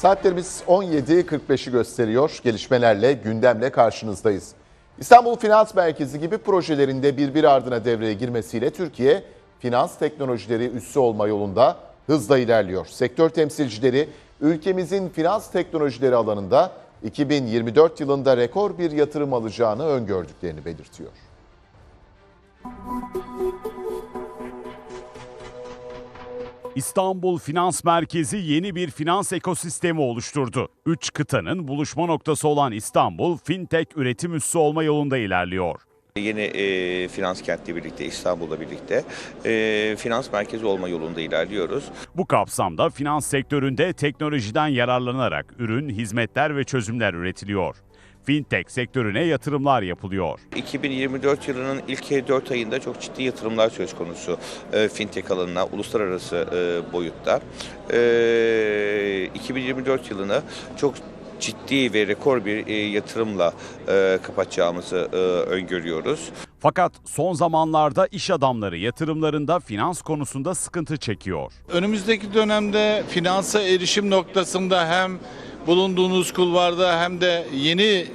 Saatlerimiz 17.45'i gösteriyor. Gelişmelerle, gündemle karşınızdayız. İstanbul Finans Merkezi gibi projelerinde birbiri ardına devreye girmesiyle Türkiye, finans teknolojileri üssü olma yolunda hızla ilerliyor. Sektör temsilcileri ülkemizin finans teknolojileri alanında 2024 yılında rekor bir yatırım alacağını öngördüklerini belirtiyor. İstanbul Finans Merkezi yeni bir finans ekosistemi oluşturdu. Üç kıtanın buluşma noktası olan İstanbul, fintech üretim üssü olma yolunda ilerliyor. Yeni e, finans kentle birlikte, İstanbul'la birlikte e, finans merkezi olma yolunda ilerliyoruz. Bu kapsamda finans sektöründe teknolojiden yararlanarak ürün, hizmetler ve çözümler üretiliyor. Fintech sektörüne yatırımlar yapılıyor. 2024 yılının ilk 4 ayında çok ciddi yatırımlar söz konusu e, fintech alanına, uluslararası e, boyutta. E, 2024 yılını çok ciddi ve rekor bir e, yatırımla e, kapatacağımızı e, öngörüyoruz. Fakat son zamanlarda iş adamları yatırımlarında finans konusunda sıkıntı çekiyor. Önümüzdeki dönemde finansa erişim noktasında hem bulunduğunuz kulvarda hem de yeni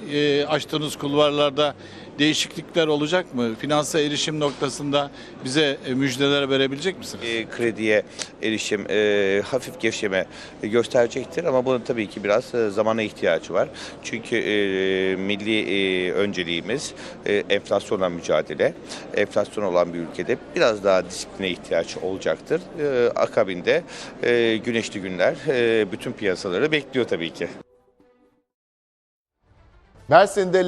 açtığınız kulvarlarda değişiklikler olacak mı? Finansa erişim noktasında bize e, müjdeler verebilecek misiniz? E, krediye erişim e, hafif gevşeme gösterecektir ama bunun tabii ki biraz e, zamana ihtiyacı var. Çünkü e, milli e, önceliğimiz e, enflasyonla mücadele. Enflasyon olan bir ülkede biraz daha disipline ihtiyaç olacaktır. E, akabinde e, güneşli günler e, bütün piyasaları bekliyor tabii ki. Mersin'de